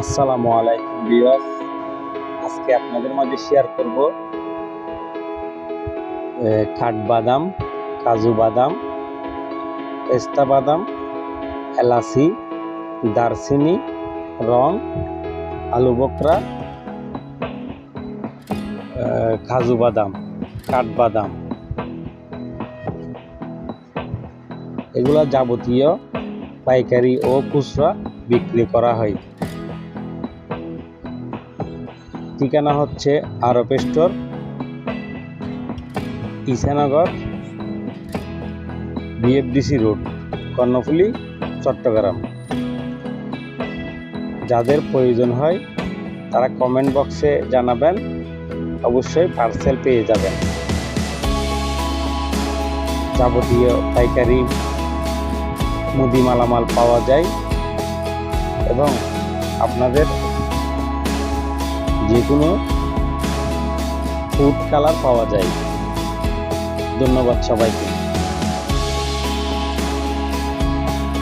আসসালামু আলাইকুম ভিউয়ার্স। আজকে আপনাদের মাঝে শেয়ার করব কাঠবাদাম কাজু বাদাম, পেস্তা বাদাম, এলাচি, দারচিনি, রং, আলু বকরা কাজু বাদাম কাঠবাদাম এগুলা যাবতীয় পাইকারি ও খুচরা বিক্রি করা হয়। ঠিকানা হচ্ছে Arab store Isanagar BFDC road, Karnaphuli, Chattogram. যাদের প্রয়োজন হয়, তারা কমেন্ট বক্সে জানাবেন, অবশ্যই পার্সেল পেয়ে যাবেন। যাবতীয় পাইকারি, মুদি মালামাল পাওয়া যায় এবং আপনাদের যে কোনো ফুড কালার পাওয়া যায়। ধন্যবাদ সবাইকে।